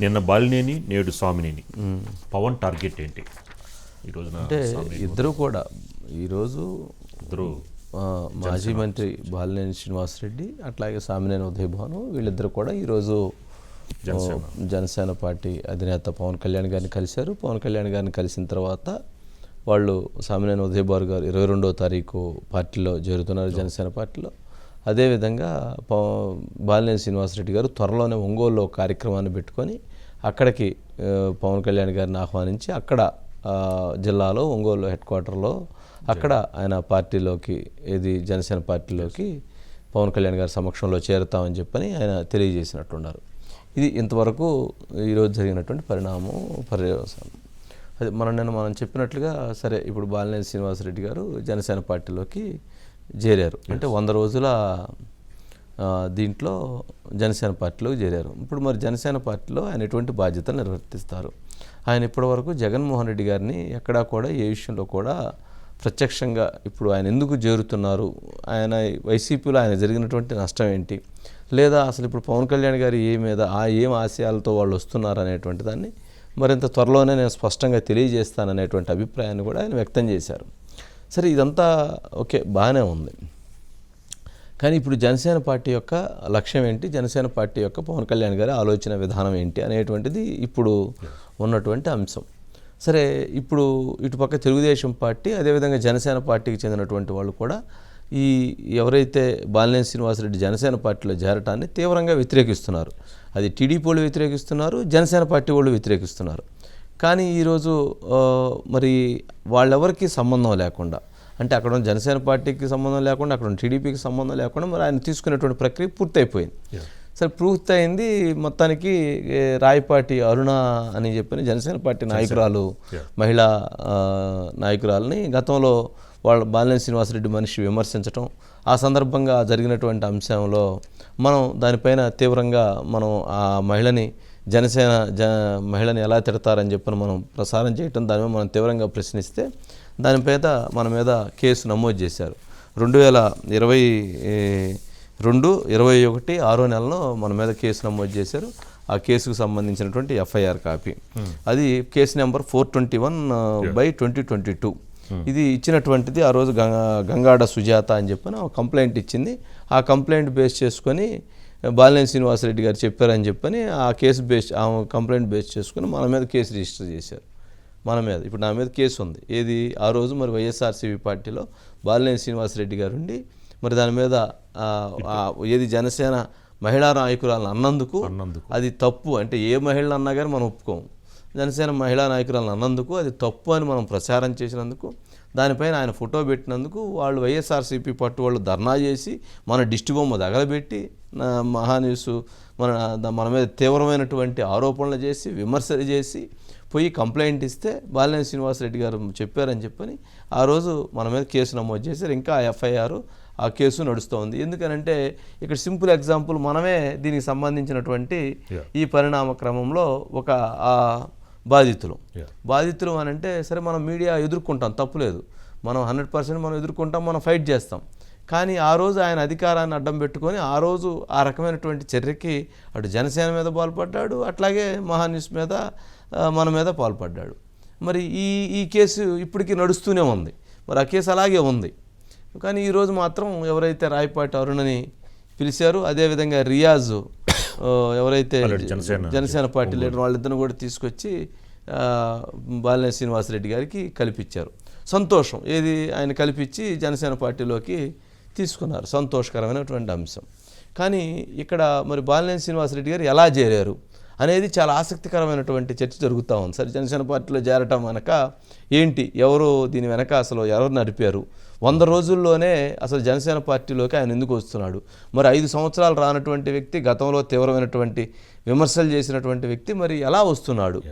నిన్న బాలినేని నేడు స్వామినేని. పవన్ టార్గెట్ ఏంటి? ఈ రోజున అంటే ఇద్దరు కూడా. ఈరోజు ఇద్దరు మాజీ మంత్రి బాలినేని శ్రీనివాసరెడ్డి అట్లాగే సామినేని ఉదయభాను వీళ్ళిద్దరు కూడా ఈరోజు జనసేన. పార్టీ అధినేత పవన్ కళ్యాణ్ గారిని కలిశారు. పవన్ కళ్యాణ్ గారిని కలిసిన తర్వాత వాళ్ళు సామినేని ఉదయభాను గారు ఇరవై రెండవ తారీఖు పార్టీలో చేరుతున్నారు జనసేన పార్టీలో. అదేవిధంగా పవ బాలినేని శ్రీనివాసరెడ్డి గారు త్వరలోనే ఒంగోలులో కార్యక్రమాన్ని పెట్టుకొని అక్కడికి పవన్ కళ్యాణ్ గారిని ఆహ్వానించి అక్కడ జిల్లాలో ఒంగోలు హెడ్ క్వార్టర్లో అక్కడ ఆయన పార్టీలోకి ఏది జనసేన పార్టీలోకి పవన్ కళ్యాణ్ గారి సమక్షంలో చేరుతామని చెప్పని ఆయన తెలియజేసినట్టున్నారు. ఇది ఇంతవరకు ఈరోజు జరిగినటువంటి పరిణామం పర్యవసానం. అది మనం నిన్న మనం చెప్పినట్లుగా సరే ఇప్పుడు బాలినేని శ్రీనివాసరెడ్డి గారు జనసేన పార్టీలోకి చేరారు. అంటే వంద రోజుల దీంట్లో జనసేన పార్టీలో చేరారు. ఇప్పుడు మరి జనసేన పార్టీలో ఆయన ఎటువంటి బాధ్యతలు నిర్వర్తిస్తారు? ఆయన ఇప్పటివరకు జగన్మోహన్ రెడ్డి గారిని ఎక్కడా కూడా ఏ విషయంలో కూడా ప్రత్యక్షంగా ఇప్పుడు ఆయన ఎందుకు చేరుతున్నారు? ఆయన వైసీపీలో ఆయన జరిగినటువంటి నష్టం ఏంటి? లేదా అసలు ఇప్పుడు పవన్ కళ్యాణ్ గారి ఏ మీద ఆ ఏం ఆశయాలతో వాళ్ళు వస్తున్నారు అనేటువంటి దాన్ని మరింత త్వరలోనే నేను స్పష్టంగా తెలియజేస్తాననేటువంటి అభిప్రాయాన్ని కూడా ఆయన వ్యక్తం చేశారు. సరే ఇదంతా ఓకే బాగానే ఉంది. కానీ ఇప్పుడు జనసేన పార్టీ యొక్క లక్ష్యం ఏంటి? జనసేన పార్టీ యొక్క పవన్ కళ్యాణ్ గారి ఆలోచన విధానం ఏంటి? అనేటువంటిది ఇప్పుడు ఉన్నటువంటి అంశం. సరే ఇప్పుడు ఇటుపక్క తెలుగుదేశం పార్టీ అదేవిధంగా జనసేన పార్టీకి చెందినటువంటి వాళ్ళు కూడా ఈ ఎవరైతే బాలినేని శ్రీనివాసరెడ్డి జనసేన పార్టీలో చేరటాన్ని తీవ్రంగా వ్యతిరేకిస్తున్నారు. అది టీడీపీ వాళ్ళు వ్యతిరేకిస్తున్నారు జనసేన పార్టీ వాళ్ళు వ్యతిరేకిస్తున్నారు. కానీ ఈరోజు మరి వాళ్ళెవరికి సంబంధం లేకుండా అంటే అక్కడ ఉన్న జనసేన పార్టీకి సంబంధం లేకుండా అక్కడ ఉన్న టీడీపీకి సంబంధం లేకుండా మరి ఆయన తీసుకునేటువంటి ప్రక్రియ పూర్తయిపోయింది. సరే పూర్తయింది. మొత్తానికి రాయపాటి అరుణ అని చెప్పిన జనసేన పార్టీ నాయకురాలు మహిళా నాయకురాలని గతంలో వాళ్ళ బాలినేని శ్రీనివాసరెడ్డి మనిషి విమర్శించటం ఆ సందర్భంగా జరిగినటువంటి అంశంలో మనం దానిపైన తీవ్రంగా మనం ఆ మహిళని జనసేన జ మహిళని ఎలా తిడతారని చెప్పని మనం ప్రసారం చేయటం దాని మనం తీవ్రంగా ప్రశ్నిస్తే దాని మీద మన మీద కేసు నమోదు చేశారు. రెండు వేల ఇరవై రెండు ఇరవై ఒకటి ఆరో నెలలో మన మీద కేసు నమోదు చేశారు. ఆ కేసుకు సంబంధించినటువంటి ఎఫ్ఐఆర్ కాపీ. అది case number four twenty one by twenty twenty two. ఇది ఇచ్చినటువంటిది ఆ రోజు గంగా గంగాడ సుజాత అని చెప్పని ఒక కంప్లైంట్ ఇచ్చింది. ఆ కంప్లైంట్ బేస్ చేసుకొని బాలినేని శ్రీనివాసరెడ్డి గారు చెప్పారని చెప్పని ఆ కేసు బేస్ ఆ కంప్లైంట్ బేస్ చేసుకుని మన మీద కేసు రిజిస్టర్ చేశారు. మన మీద. ఇప్పుడు నా మీద కేసు ఉంది. ఏది? ఆ రోజు మరి వైఎస్ఆర్సీపీ పార్టీలో బాలినేని శ్రీనివాసరెడ్డి గారు ఉండి మరి దాని మీద ఏది? జనసేన మహిళా నాయకురాలను అన్నందుకు అన్నందుకు. అది తప్పు. అంటే ఏ మహిళను అన్నా కానీ మనం ఒప్పుకోము. జనసేన మహిళా నాయకురాలను అన్నందుకు అది తప్పు అని మనం ప్రచారం చేసినందుకు దానిపైన ఆయన ఫోటో పెట్టినందుకు వాళ్ళు వైఎస్ఆర్సీపీ పట్టు వాళ్ళు ధర్నా చేసి మన దిష్టి బొమ్మ తగలబెట్టి నా మహాన్యూస్ మన మన మీద తీవ్రమైనటువంటి ఆరోపణలు చేసి విమర్శలు చేసి పోయి కంప్లైంట్ ఇస్తే బాలినేని శ్రీనివాసరెడ్డి గారు చెప్పారని చెప్పని ఆ రోజు మన మీద కేసు నమోదు చేశారు. ఇంకా ఎఫ్ఐఆర్ ఆ కేసు నడుస్తూ ఉంది ఎందుకనంటే ఇక్కడ సింపుల్ ఎగ్జాంపుల్ మనమే దీనికి సంబంధించినటువంటి. ఈ పరిణామ క్రమంలో ఒక ఆ బాధితులు. బాధితులు అని అంటే సరే మనం మీడియా ఎదుర్కొంటాం తప్పులేదు మనం హండ్రెడ్ పర్సెంట్ మనం ఎదుర్కొంటాం మనం ఫైట్ చేస్తాం. కానీ ఆ రోజు ఆయన అధికారాన్ని అడ్డం పెట్టుకొని ఆ రోజు ఆ రకమైనటువంటి చర్యకి అటు జనసేన మీద పాల్పడ్డాడు అట్లాగే మహాన్యూస్ మీద మన మీద పాల్పడ్డాడు. మరి ఈ ఈ కేసు ఇప్పటికీ నడుస్తూనే ఉంది. మరి ఆ కేసు అలాగే ఉంది. కానీ ఈరోజు మాత్రం ఎవరైతే రాయపాటి అరుణని పిలిచారు అదేవిధంగా రియాజ్ ఎవరైతే జనసేన పార్టీ లీడర్ వాళ్ళిద్దరిని కూడా తీసుకొచ్చి బాలినేని శ్రీనివాసరెడ్డి గారికి కల్పించారు. సంతోషం. ఏది ఆయన కల్పించి జనసేన పార్టీలోకి తీసుకున్నారు. సంతోషకరమైనటువంటి అంశం. కానీ ఇక్కడ మరి బాలినేని శ్రీనివాసరెడ్డి గారు ఎలా చేరారు? అనేది చాలా ఆసక్తికరమైనటువంటి చర్చ జరుగుతూ ఉంది. సరే జనసేన పార్టీలో చేరటం వెనక ఏంటి? ఎవరు దీని వెనక అసలు ఎవరు నడిపారు? వంద రోజుల్లోనే అసలు జనసేన పార్టీలోకి ఆయన ఎందుకు వస్తున్నాడు? మరి ఐదు సంవత్సరాలు రానటువంటి వ్యక్తి గతంలో తీవ్రమైనటువంటి విమర్శలు చేసినటువంటి వ్యక్తి మరి ఎలా వస్తున్నాడు?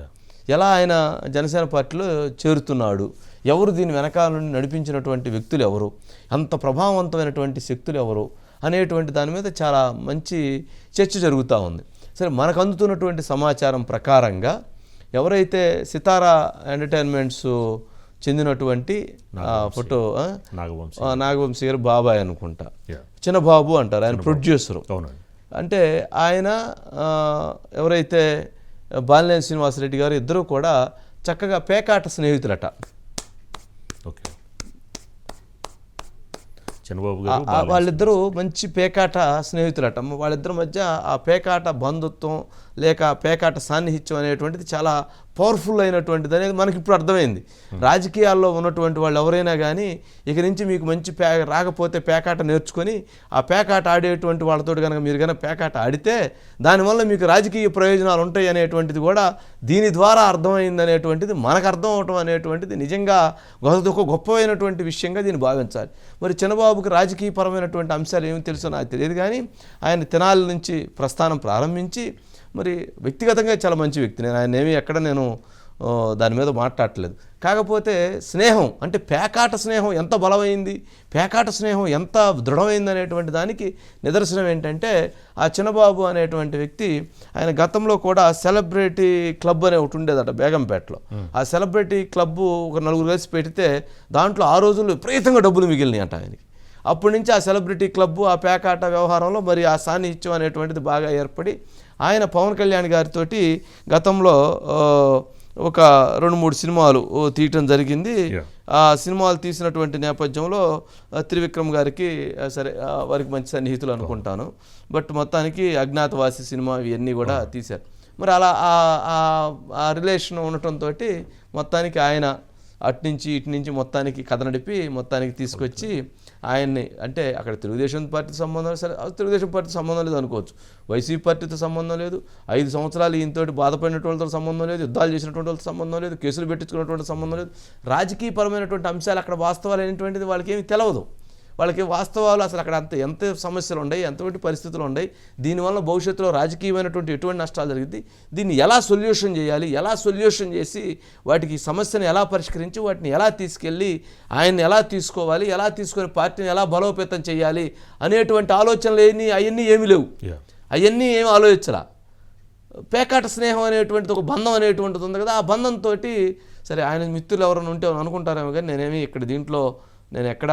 ఎలా ఆయన జనసేన పార్టీలో చేరుతున్నాడు? ఎవరు దీని వెనకాల నుండి నడిపించినటువంటి వ్యక్తులు ఎవరు? అంత ప్రభావవంతమైనటువంటి శక్తులు ఎవరు? అనేటువంటి దాని మీద చాలా మంచి చర్చ జరుగుతూ ఉంది. సరే మనకు అందుతున్నటువంటి సమాచారం ప్రకారంగా ఎవరైతే సితారా ఎంటర్టైన్మెంట్స్ చెందినటువంటి ఫోటో నాగవంశీ. గారు బాబాయ్ అనుకుంటా. చిన్న బాబు అంటారు ఆయన ప్రొడ్యూసరు. అవునండి. అంటే ఆయన ఎవరైతే బాలినేని శ్రీనివాసరెడ్డి గారు ఇద్దరూ కూడా చక్కగా పేకాట స్నేహితులట ఓకే చంద్రబాబు గారు వాళ్ళిద్దరూ మంచి పేకాట స్నేహితులట. వాళ్ళిద్దరి మధ్య ఆ పేకాట బంధుత్వం లేక పేకాట సాన్నిహిత్యం అనేటువంటిది చాలా పవర్ఫుల్ అయినటువంటిది అనేది మనకి ఇప్పుడు అర్థమైంది రాజకీయాల్లో ఉన్నటువంటి వాళ్ళు ఎవరైనా కానీ ఇక నుంచి మీకు మంచి పే రాకపోతే పేకాట నేర్చుకొని ఆ పేకాట ఆడేటువంటి వాళ్ళతో కనుక మీరు కనుక పేకాట ఆడితే దానివల్ల మీకు రాజకీయ ప్రయోజనాలు ఉంటాయి అనేటువంటిది కూడా దీని ద్వారా అర్థమైంది అనేటువంటిది మనకు అర్థం అవటం అనేటువంటిది నిజంగా ఒక గొప్పమైనటువంటి విషయంగా దీన్ని భావించాలి. మరి చిన్నబాబుకి రాజకీయపరమైనటువంటి అంశాలు ఏమి తెలుసో నాకు తెలియదు కానీ ఆయన తెనాలి నుంచి ప్రస్థానం ప్రారంభించి మరి వ్యక్తిగతంగా చాలా మంచి వ్యక్తి. నేను ఆయన ఏమి ఎక్కడ నేను దాని మీద మాట్లాడట్లేదు. కాకపోతే స్నేహం అంటే పేకాట స్నేహం ఎంత బలమైంది పేకాట స్నేహం ఎంత దృఢమైంది అనేటువంటి దానికి నిదర్శనం ఏంటంటే ఆ చిన్నబాబు అనేటువంటి వ్యక్తి ఆయన గతంలో కూడా సెలబ్రిటీ క్లబ్ అనే ఒకటి ఉండేదట బేగంపేటలో. ఆ సెలబ్రిటీ క్లబ్ ఒక నలుగురు కలిసి పెడితే దాంట్లో ఆ రోజుల్లో విపరీతంగా డబ్బులు మిగిలినాయి అంట ఆయనకి. అప్పటి నుంచి ఆ సెలబ్రిటీ క్లబ్బు ఆ పేకాట వ్యవహారంలో మరి ఆ సాన్నిహిత్యం అనేటువంటిది బాగా ఏర్పడి ఆయన పవన్ కళ్యాణ్ గారితో గతంలో ఒక రెండు మూడు సినిమాలు తీయటం జరిగింది. ఆ సినిమాలు తీసినటువంటి నేపథ్యంలో త్రివిక్రమ్ గారికి సరే వారికి మంచి సన్నిహితులు అనుకుంటాను. బట్ మొత్తానికి అజ్ఞాతవాసి సినిమా ఇవన్నీ కూడా తీశారు. మరి అలా ఆ- రిలేషన్ ఉండటంతో మొత్తానికి ఆయన అటు నుంచి ఇటు నుంచి మొత్తానికి కథ నడిపి మొత్తానికి తీసుకొచ్చి ఆయన్ని అంటే అక్కడ తెలుగుదేశం పార్టీ సంబంధం సరే తెలుగుదేశం పార్టీ సంబంధం లేదు అనుకోవచ్చు. వైసీపీ పార్టీతో సంబంధం లేదు ఐదు సంవత్సరాలు ఈయనతోటి బాధపడినటువంటి వాళ్ళతో సంబంధం లేదు యుద్ధాలు చేసినటువంటి వాళ్ళతో సంబంధం లేదు కేసులు పెట్టించుకున్నటువంటి సంబంధం లేదు. రాజకీయపరమైనటువంటి అంశాలు అక్కడ వాస్తవాలు అనేటువంటిది వాళ్ళకి ఏమి తెలవదు. వాళ్ళకి వాస్తవాలు అసలు అక్కడ అంత ఎంత సమస్యలు ఉన్నాయి ఎంతటి పరిస్థితులు ఉన్నాయి దీనివల్ల భవిష్యత్తులో రాజకీయమైనటువంటి ఎటువంటి నష్టాలు జరిగింది దీన్ని ఎలా సొల్యూషన్ చేయాలి ఎలా సొల్యూషన్ చేసి వాటికి సమస్యను ఎలా పరిష్కరించి వాటిని ఎలా తీసుకెళ్ళి ఆయన్ని ఎలా తీసుకోవాలి ఎలా తీసుకొని పార్టీని ఎలా బలోపేతం చేయాలి అనేటువంటి ఆలోచనలు ఏమి అవన్నీ ఏమీ లేవు. అవన్నీ ఏమి ఆలోచించలా పేకాట స్నేహం అనేటువంటిది ఒక బంధం అనేటువంటిది ఉంది కదా ఆ బంధంతో సరే ఆయన మిత్రులు ఎవరైనా ఉంటే అనుకుంటారేమో కానీ నేనేమి ఇక్కడ దీంట్లో నేను ఎక్కడ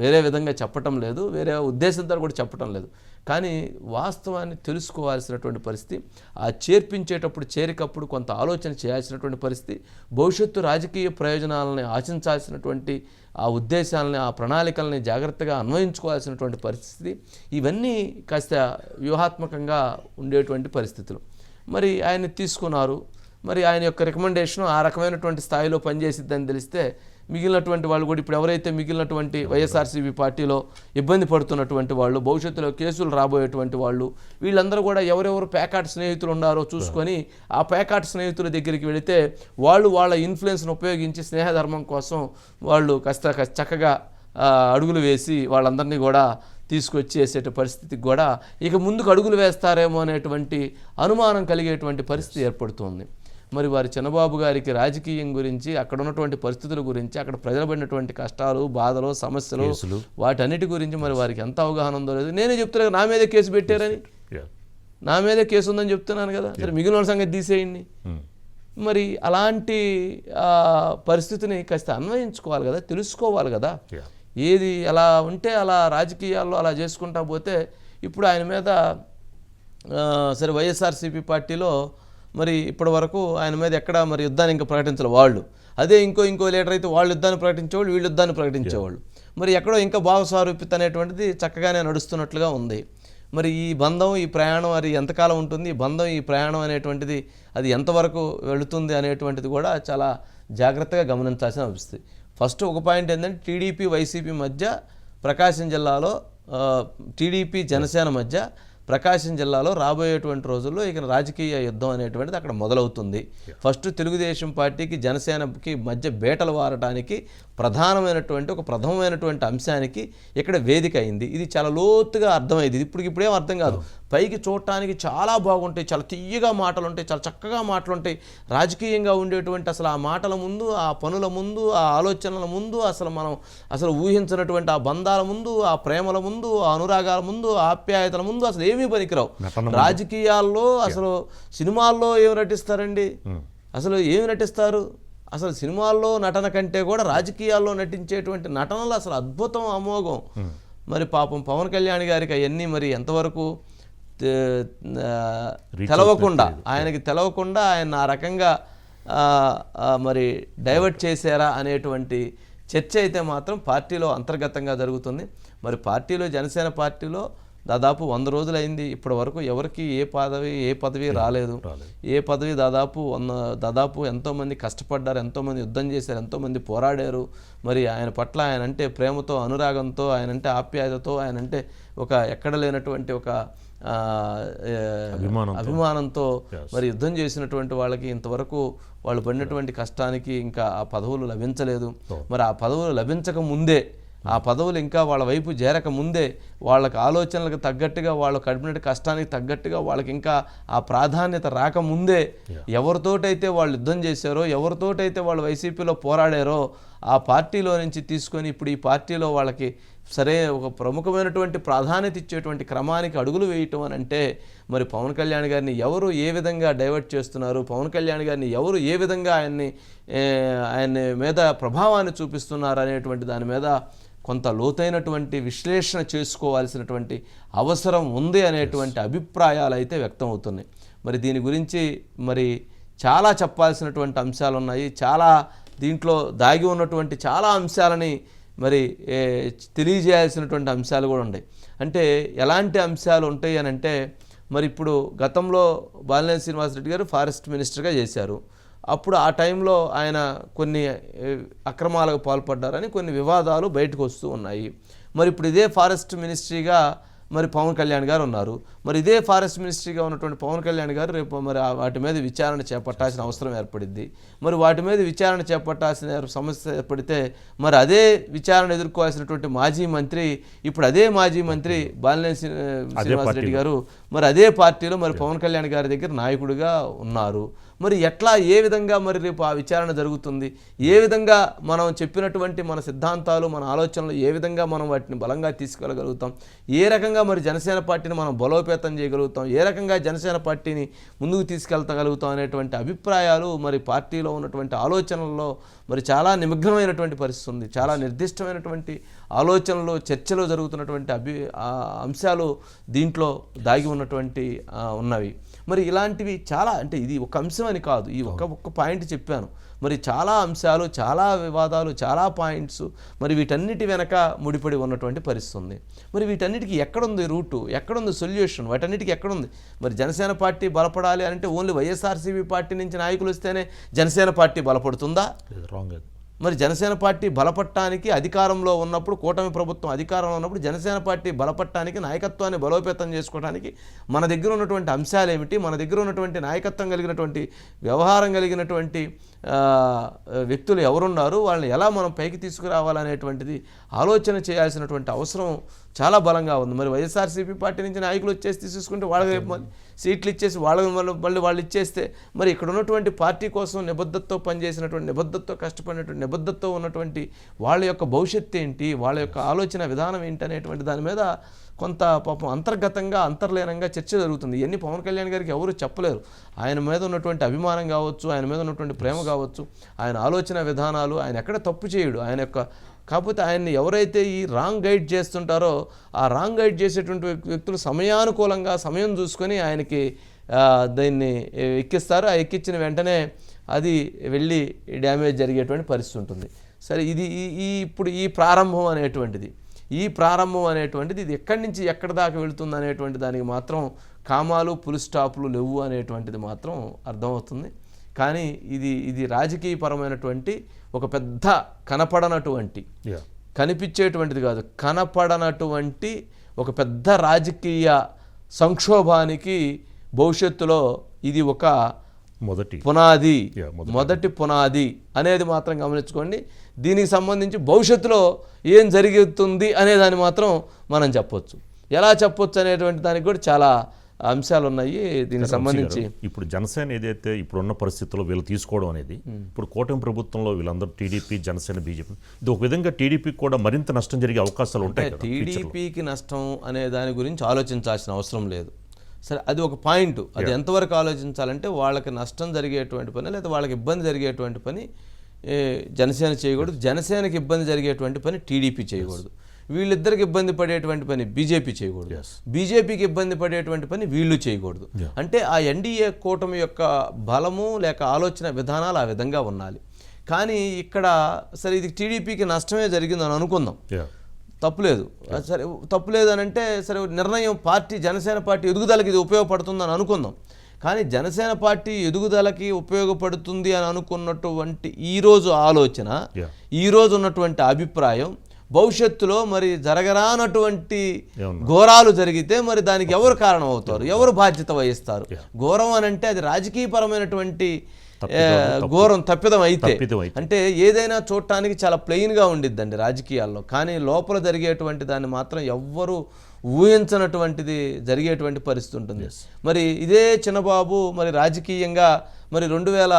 వేరే విధంగా చెప్పటం లేదు వేరే ఉద్దేశంతో కూడా చెప్పటం లేదు. కానీ వాస్తవాన్ని తెలుసుకోవాల్సినటువంటి పరిస్థితి ఆ చేర్పించేటప్పుడు చేరికప్పుడు కొంత ఆలోచన చేయాల్సినటువంటి పరిస్థితి భవిష్యత్తు రాజకీయ ప్రయోజనాలని ఆశించాల్సినటువంటి ఆ ఉద్దేశాలని ఆ ప్రణాళికల్ని జాగ్రత్తగా అన్వయించుకోవాల్సినటువంటి పరిస్థితి ఇవన్నీ కాస్త వ్యూహాత్మకంగా ఉండేటువంటి పరిస్థితులు. మరి ఆయన్ని తీసుకున్నారు. మరి ఆయన యొక్క రికమెండేషన్ ఆ రకమైనటువంటి స్థాయిలో పనిచేసిద్దని తెలిస్తే మిగిలినటువంటి వాళ్ళు కూడా ఇప్పుడు ఎవరైతే మిగిలినటువంటి వైఎస్ఆర్సీపీ పార్టీలో ఇబ్బంది పడుతున్నటువంటి వాళ్ళు భవిష్యత్తులో కేసులు రాబోయేటువంటి వాళ్ళు వీళ్ళందరూ కూడా ఎవరెవరు ప్యాకాట్ స్నేహితులు ఉన్నారో చూసుకొని ఆ పేకాట స్నేహితుల దగ్గరికి వెళితే వాళ్ళు వాళ్ళ ఇన్ఫ్లుయెన్స్ను ఉపయోగించి స్నేహధర్మం కోసం వాళ్ళు కష్ట చక్కగా అడుగులు వేసి వాళ్ళందరినీ కూడా తీసుకొచ్చి వేసేట పరిస్థితికి కూడా ఇక ముందుకు అడుగులు వేస్తారేమో అనేటువంటి అనుమానం కలిగేటువంటి పరిస్థితి ఏర్పడుతుంది. మరి వారి చంద్రబాబు గారికి రాజకీయం గురించి అక్కడ ఉన్నటువంటి పరిస్థితుల గురించి అక్కడ ప్రజలు పడినటువంటి కష్టాలు బాధలు సమస్యలు. వాటన్నిటి గురించి మరి వారికి ఎంత అవగాహన ఉందో లేదు నేనే చెప్తున్నా నా మీదే కేసు పెట్టారని. నా మీదే కేసు ఉందని చెప్తున్నాను కదా సరే మిగిలిన సంగతి తీసేయండి Hmm. మరి అలాంటి పరిస్థితిని కాస్త అన్వయించుకోవాలి కదా తెలుసుకోవాలి కదా. ఏది ఎలా ఉంటే అలా రాజకీయాల్లో అలా చేసుకుంటా పోతే ఇప్పుడు ఆయన మీద సరే వైఎస్ఆర్సీపీ పార్టీలో మరి ఇప్పటి వరకు ఆయన మీద ఎక్కడ మరి యుద్ధాన్ని ఇంకా ప్రకటించాలి వాళ్ళు. అదే ఇంకో ఇంకో లీడర్ అయితే వాళ్ళు యుద్ధాన్ని ప్రకటించేవాళ్ళు వీళ్ళు యుద్ధాన్ని ప్రకటించేవాళ్ళు. మరి ఎక్కడో ఇంకా భావస్వారూప్యత అనేటువంటిది చక్కగానే నడుస్తున్నట్లుగా ఉంది. మరి ఈ బంధం ఈ ప్రయాణం అది ఎంతకాలం ఉంటుంది? ఈ బంధం ఈ ప్రయాణం అనేటువంటిది అది ఎంతవరకు వెళుతుంది అనేటువంటిది కూడా చాలా జాగ్రత్తగా గమనించాల్సిన అనిపిస్తుంది ఫస్ట్ ఒక పాయింట్ ఏంటంటే టీడీపీ వైసీపీ మధ్య ప్రకాశం జిల్లాలో టీడీపీ జనసేన మధ్య ప్రకాశం జిల్లాలో రాబోయేటువంటి రోజుల్లో ఇక రాజకీయ యుద్ధం అనేటువంటిది అక్కడ మొదలవుతుంది. ఫస్ట్ తెలుగుదేశం పార్టీకి జనసేనకి మధ్య బేటలు వారడానికి ప్రధానమైనటువంటి ఒక ప్రథమమైనటువంటి అంశానికి ఇక్కడ వేదిక అయింది. ఇది చాలా లోతుగా అర్థమైంది ఇప్పుడు ఇప్పుడేం అర్థం కాదు. పైకి చూడటానికి చాలా బాగుంటాయి చాలా తీయగా మాటలు ఉంటాయి చాలా చక్కగా మాటలు ఉంటాయి రాజకీయంగా ఉండేటువంటి అసలు ఆ మాటల ముందు ఆ పనుల ముందు ఆ ఆలోచనల ముందు అసలు మనం అసలు ఊహించినటువంటి ఆ బంధాల ముందు ఆ ప్రేమల ముందు ఆ అనురాగాల ముందు ఆ ఆప్యాయతల ముందు అసలు ఏమీ పనికిరావు. రాజకీయాల్లో అసలు సినిమాల్లో ఏమి నటిస్తారండి? అసలు ఏమి నటిస్తారు? అసలు సినిమాల్లో నటన కంటే కూడా రాజకీయాల్లో నటించేటువంటి నటనలు అసలు అద్భుతం అమోఘం. మరి పాపం పవన్ కళ్యాణ్ గారికి అవన్నీ మరి ఎంతవరకు తెలవకుండా ఆయనకి తెలవకుండా ఆయన ఆ రకంగా మరి డైవర్ట్ చేశారా అనేటువంటి చర్చ అయితే మాత్రం పార్టీలో అంతర్గతంగా జరుగుతుంది. మరి పార్టీలో జనసేన పార్టీలో దాదాపు వంద రోజులైంది. ఇప్పటి వరకు ఎవరికి ఏ పదవి ఏ పదవి రాలేదు. ఏ పదవి దాదాపు వంద దాదాపు ఎంతోమంది కష్టపడ్డారు ఎంతోమంది యుద్ధం చేశారు ఎంతోమంది పోరాడారు. మరి ఆయన పట్ల ఆయన అంటే ప్రేమతో అనురాగంతో ఆయన అంటే ఆప్యాయతతో ఆయన అంటే ఒక ఎక్కడ లేనటువంటి ఒక అభిమానంతో. అభిమానంతో మరి యుద్ధం చేసినటువంటి వాళ్ళకి ఇంతవరకు వాళ్ళు పడినటువంటి కష్టానికి ఇంకా ఆ పదవులు లభించలేదు. మరి ఆ పదవులు లభించక ముందే ఆ పదవులు ఇంకా వాళ్ళ వైపు చేరక ముందే వాళ్ళకి ఆలోచనలకు తగ్గట్టుగా వాళ్ళు కడిపినట్టు కష్టానికి తగ్గట్టుగా వాళ్ళకి ఇంకా ఆ ప్రాధాన్యత రాకముందే ఎవరితోటైతే వాళ్ళు యుద్ధం చేశారో ఎవరితోటైతే వాళ్ళు వైసీపీలో పోరాడారో ఆ పార్టీలో నుంచి తీసుకొని ఇప్పుడు ఈ పార్టీలో వాళ్ళకి సరే ఒక ప్రముఖమైనటువంటి ప్రాధాన్యత ఇచ్చేటువంటి క్రమానికి అడుగులు వేయటం అని అంటే మరి పవన్ కళ్యాణ్ గారిని ఎవరు ఏ విధంగా డైవర్ట్ చేస్తున్నారు? పవన్ కళ్యాణ్ గారిని ఎవరు ఏ విధంగా ఆయన్ని ఏ, ఆయన్ని మీద ప్రభావాన్ని చూపిస్తున్నారు అనేటువంటి దాని మీద కొంత లోతైనటువంటి విశ్లేషణ చేసుకోవాల్సినటువంటి అవసరం ఉంది అనేటువంటి అభిప్రాయాలు అయితే వ్యక్తం అవుతున్నాయి మరి దీని గురించి మరి చాలా చెప్పాల్సినటువంటి అంశాలు ఉన్నాయి చాలా దీంట్లో దాగి ఉన్నటువంటి చాలా అంశాలని మరి తెలియజేయాల్సినటువంటి అంశాలు కూడా ఉన్నాయి. అంటే ఎలాంటి అంశాలు ఉంటాయి అని అంటే మరి ఇప్పుడు గతంలో బాలినేని శ్రీనివాసరెడ్డి గారు ఫారెస్ట్ మినిస్టర్గా చేశారు. అప్పుడు ఆ టైంలో ఆయన కొన్ని అక్రమాలకు పాల్పడ్డారని కొన్ని వివాదాలు బయటకు వస్తూ ఉన్నాయి. మరి ఇప్పుడు ఇదే ఫారెస్ట్ మినిస్ట్రీగా మరి పవన్ కళ్యాణ్ గారు ఉన్నారు. మరి ఇదే ఫారెస్ట్ మినిస్ట్రీగా ఉన్నటువంటి పవన్ కళ్యాణ్ గారు రేపు మరి వాటి మీద విచారణ చేపట్టాల్సిన అవసరం ఏర్పడింది మరి వాటి మీద విచారణ చేపట్టాల్సిన సమస్య ఏర్పడితే మరి అదే విచారణ ఎదుర్కోవాల్సినటువంటి మాజీ మంత్రి ఇప్పుడు అదే మాజీ మంత్రి బాలినేని శ్రీ- శ్రీనివాసరెడ్డి గారు మరి అదే పార్టీలో మరి పవన్ కళ్యాణ్ గారి దగ్గర నాయకుడిగా ఉన్నారు. మరి ఎట్లా ఏ విధంగా మరి రేపు ఆ విచారణ జరుగుతుంది? ఏ విధంగా మనం చెప్పినటువంటి మన సిద్ధాంతాలు మన ఆలోచనలు ఏ విధంగా మనం వాటిని బలంగా తీసుకెళ్ళగలుగుతాం ఏ రకంగా మరి జనసేన పార్టీని మనం బలోపేతం చేయగలుగుతాం? ఏ రకంగా జనసేన పార్టీని ముందుకు తీసుకెళ్తగలుగుతాం? అనేటువంటి అభిప్రాయాలు మరి పార్టీలో ఉన్నటువంటి ఆలోచనల్లో మరి చాలా నిమగ్నమైనటువంటి పరిస్థితి ఉంది. చాలా నిర్దిష్టమైనటువంటి ఆలోచనలు చర్చలు జరుగుతున్నటువంటి అభి ఆ అంశాలు దీంట్లో దాగి ఉన్నటువంటి ఉన్నవి. మరి ఇలాంటివి చాలా అంటే ఇది ఒక అంశం అని కాదు. ఈ ఒక్క ఒక్క పాయింట్ చెప్పాను. మరి చాలా అంశాలు చాలా వివాదాలు చాలా పాయింట్స్ మరి వీటన్నిటి వెనక ముడిపడి ఉన్నటువంటి పరిస్థితి ఉంది. మరి వీటన్నిటికీ ఎక్కడుంది రూటు? ఎక్కడుంది సొల్యూషన్? వాటన్నిటికీ ఎక్కడుంది? మరి జనసేన పార్టీ బలపడాలి అంటే ఓన్లీ వైఎస్ఆర్సీపీ పార్టీ నుంచి నాయకులు వస్తేనే జనసేన పార్టీ బలపడుతుందా? రాంగ్ అది. మరి జనసేన పార్టీ బలపట్టానికి అధికారంలో ఉన్నప్పుడు కూటమి ప్రభుత్వం అధికారంలో ఉన్నప్పుడు జనసేన పార్టీ బలపట్టానికి నాయకత్వాన్ని బలోపేతం చేసుకోవడానికి మన దగ్గర ఉన్నటువంటి అంశాలు ఏమిటి మన దగ్గర ఉన్నటువంటి నాయకత్వం కలిగినటువంటి వ్యవహారం కలిగినటువంటి వ్యక్తులు ఎవరున్నారు వాళ్ళని ఎలా మనం పైకి తీసుకురావాలనేటువంటిది ఆలోచన చేయాల్సినటువంటి అవసరం చాలా బలంగా ఉంది. మరి వైఎస్ఆర్సీపీ పార్టీ నుంచి నాయకులు వచ్చేసి తీసుకుంటే వాళ్ళకి రేపు మళ్ళీ సీట్లు ఇచ్చేసి వాళ్ళకి మళ్ళీ మళ్ళీ వాళ్ళు ఇచ్చేస్తే మరి ఇక్కడ ఉన్నటువంటి పార్టీ కోసం నిబద్ధతతో పనిచేసినటువంటి నిబద్ధతతో కష్టపడినటువంటి నిబద్ధతతో ఉన్నటువంటి వాళ్ళ యొక్క భవిష్యత్తు ఏంటి వాళ్ళ యొక్క ఆలోచన విధానం ఏంటి అనేటువంటి దాని మీద కొంత పాపం అంతర్గతంగా అంతర్లీనంగా చర్చ జరుగుతుంది. ఇవన్నీ పవన్ కళ్యాణ్ గారికి ఎవరు చెప్పలేరు. ఆయన మీద ఉన్నటువంటి అభిమానం కావచ్చు ఆయన మీద ఉన్నటువంటి ప్రేమ కావచ్చు ఆయన ఆలోచన విధానాలు ఆయన ఎక్కడ తప్పు చేయడు ఆయన యొక్క కాకపోతే ఆయన్ని ఎవరైతే ఈ రాంగ్ గైడ్ చేస్తుంటారో ఆ రాంగ్ గైడ్ చేసేటువంటి వ్యక్తులు సమయానుకూలంగా సమయం చూసుకొని ఆయనకి దీన్ని ఎక్కిస్తారు. ఆ ఎక్కించిన వెంటనే అది వెళ్ళి డ్యామేజ్ జరిగేటువంటి పరిస్థితి ఉంటుంది. సరే ఇది ఈ- ఈ ఇప్పుడు ఈ ప్రారంభం అనేటువంటిది. ఈ ప్రారంభం అనేటువంటిది ఇది ఎక్కడి నుంచి ఎక్కడి దాకా వెళుతుంది అనేటువంటి దానికి మాత్రం కామాలు పులి స్టాపులు లేవు అనేటువంటిది మాత్రం అర్థమవుతుంది. కానీ ఇది ఇది రాజకీయపరమైనటువంటి ఒక పెద్ద కనపడనటువంటి కనిపించేటువంటిది కాదు కనపడనటువంటి ఒక పెద్ద రాజకీయ సంక్షోభానికి భవిష్యత్తులో ఇది ఒక మొదటి. పునాది. మొదటి. పునాది అనేది మాత్రం గమనించుకోండి. దీనికి సంబంధించి భవిష్యత్తులో ఏం జరుగుతుంది అనే దాన్ని మాత్రం మనం చెప్పొచ్చు. ఎలా చెప్పొచ్చు అనేటువంటి దానికి కూడా చాలా అంశాలు ఉన్నాయి దీనికి సంబంధించి ఇప్పుడు జనసేన ఏదైతే ఇప్పుడున్న పరిస్థితుల్లో వీళ్ళు తీసుకోవడం అనేది ఇప్పుడు కూటమి ప్రభుత్వంలో వీళ్ళందరూ టీడీపీ జనసేన బీజేపీ ఇది ఒక విధంగా టీడీపీకి కూడా మరింత నష్టం జరిగే అవకాశాలు ఉంటాయి. టీడీపీకి నష్టం అనే దాని గురించి ఆలోచించాల్సిన అవసరం లేదు. సరే అది ఒక పాయింట్. అది ఎంతవరకు ఆలోచించాలంటే వాళ్ళకి నష్టం జరిగేటువంటి పని లేదా వాళ్ళకి ఇబ్బంది జరిగేటువంటి పని జనసేన చేయకూడదు. జనసేనకి ఇబ్బంది జరిగేటువంటి పని టీడీపీ చేయకూడదు. వీళ్ళిద్దరికి ఇబ్బంది పడేటువంటి పని బీజేపీ చేయకూడదు. బీజేపీకి ఇబ్బంది పడేటువంటి పని వీళ్ళు చేయకూడదు. అంటే ఆ ఎన్డీఏ కూటమి యొక్క బలము లేక ఆలోచన విధానాలు ఆ విధంగా ఉండాలి. కానీ ఇక్కడ సరే ఇది టీడీపీకి నష్టమే జరిగిందని అనుకుందాం. తప్పులేదు. సరే తప్పులేదు అని అంటే సరే నిర్ణయం పార్టీ జనసేన పార్టీ ఎదుగుదలకి ఇది ఉపయోగపడుతుందని అనుకుందాం. కానీ జనసేన పార్టీ ఎదుగుదలకి ఉపయోగపడుతుంది అని అనుకున్నటువంటి ఈరోజు ఆలోచన. ఈరోజు ఉన్నటువంటి అభిప్రాయం భవిష్యత్తులో మరి జరగరానటువంటి? ఘోరాలు జరిగితే మరి దానికి ఎవరు కారణం అవుతారు ఎవరు బాధ్యత వహిస్తారు? ఘోరం అని అంటే అది రాజకీయపరమైనటువంటి ఘోరం తప్పిదం అయితే. అంటే ఏదైనా చూడటానికి చాలా ప్లెయిన్గా ఉండిద్దండి రాజకీయాల్లో. కానీ లోపల జరిగేటువంటి దాన్ని మాత్రం ఎవ్వరూ ఊహించనటువంటిది జరిగేటువంటి పరిస్థితి ఉంటుంది. మరి ఇదే చిన్నబాబు మరి రాజకీయంగా మరి రెండు వేల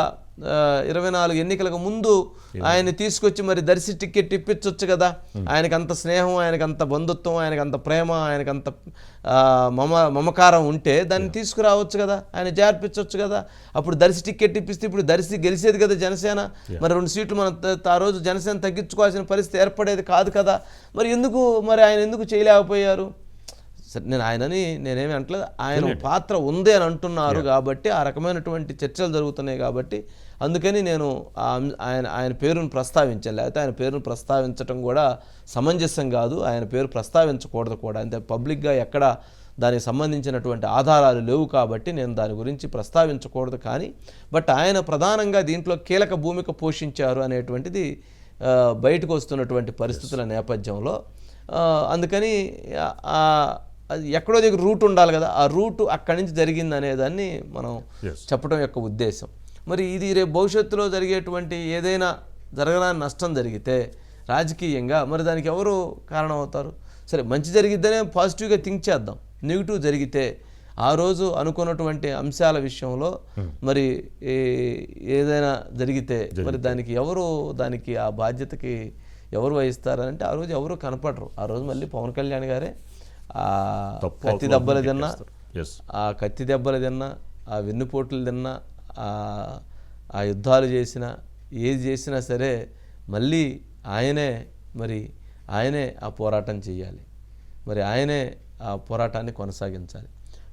ఇరవై నాలుగు ఎన్నికలకు ముందు ఆయన్ని తీసుకొచ్చి మరి దర్శి టికెట్ ఇప్పించవచ్చు కదా. ఆయనకి అంత స్నేహం ఆయనకి అంత బంధుత్వం ఆయనకి అంత ప్రేమ ఆయనకి అంత మమ మమకారం ఉంటే దాన్ని తీసుకురావచ్చు కదా. ఆయన చేర్పించవచ్చు కదా. అప్పుడు దర్శి టికెట్ ఇప్పిస్తే ఇప్పుడు దర్శి గెలిచేది కదా జనసేన. మరి రెండు సీట్లు మనం ఆ రోజు జనసేన తగ్గించుకోవాల్సిన పరిస్థితి ఏర్పడేది కాదు కదా. మరి ఎందుకు మరి ఆయన ఎందుకు చేయలేకపోయారు? సరే నేను ఆయనని నేనేమి అంటలేదు ఆయన పాత్ర ఉంది అని అంటున్నారు కాబట్టి ఆ రకమైనటువంటి చర్చలు జరుగుతున్నాయి కాబట్టి అందుకని నేను ఆయన ఆయన పేరును ప్రస్తావించాను. లేకపోతే ఆయన పేరును ప్రస్తావించడం కూడా సమంజసం కాదు. ఆయన పేరు ప్రస్తావించకూడదు కూడా. అంతే పబ్లిక్గా ఎక్కడ దానికి సంబంధించినటువంటి ఆధారాలు లేవు కాబట్టి నేను దాని గురించి ప్రస్తావించకూడదు కానీ బట్ ఆయన ప్రధానంగా దీంట్లో కీలక భూమిక పోషించారు అనేటువంటిది బయటకు వస్తున్నటువంటి పరిస్థితుల నేపథ్యంలో. అందుకని ఎక్కడో దగ్గర రూట్ ఉండాలి కదా. ఆ రూట్ అక్కడి నుంచి జరిగింది అనేదాన్ని మనం. చెప్పడం యొక్క ఉద్దేశం. మరి ఇది రేపు భవిష్యత్తులో జరిగేటువంటి ఏదైనా జరగరాని నష్టం జరిగితే రాజకీయంగా మరి దానికి ఎవరు కారణం అవుతారు సరే మంచి జరిగిద్దనే పాజిటివ్గా థింక్ చేద్దాం. నెగిటివ్ జరిగితే ఆ రోజు అనుకున్నటువంటి అంశాల విషయంలో మరి ఏదైనా జరిగితే మరి దానికి ఎవరు దానికి ఆ బాధ్యతకి ఎవరు వహిస్తారంటే ఆ రోజు ఎవరు కనపడరు. ఆ రోజు మళ్ళీ పవన్ కళ్యాణ్ గారే ఆ కత్తి దెబ్బలు తిన్నా. ఆ కత్తి దెబ్బలు తిన్నా ఆ వెన్నుపోట్లు తిన్నా ఆ ఆ యుద్ధాలు చేసిన ఏది చేసినా సరే మళ్ళీ ఆయనే మరి ఆయనే ఆ పోరాటం చేయాలి మరి ఆయనే ఆ పోరాటాన్ని కొనసాగించాలి.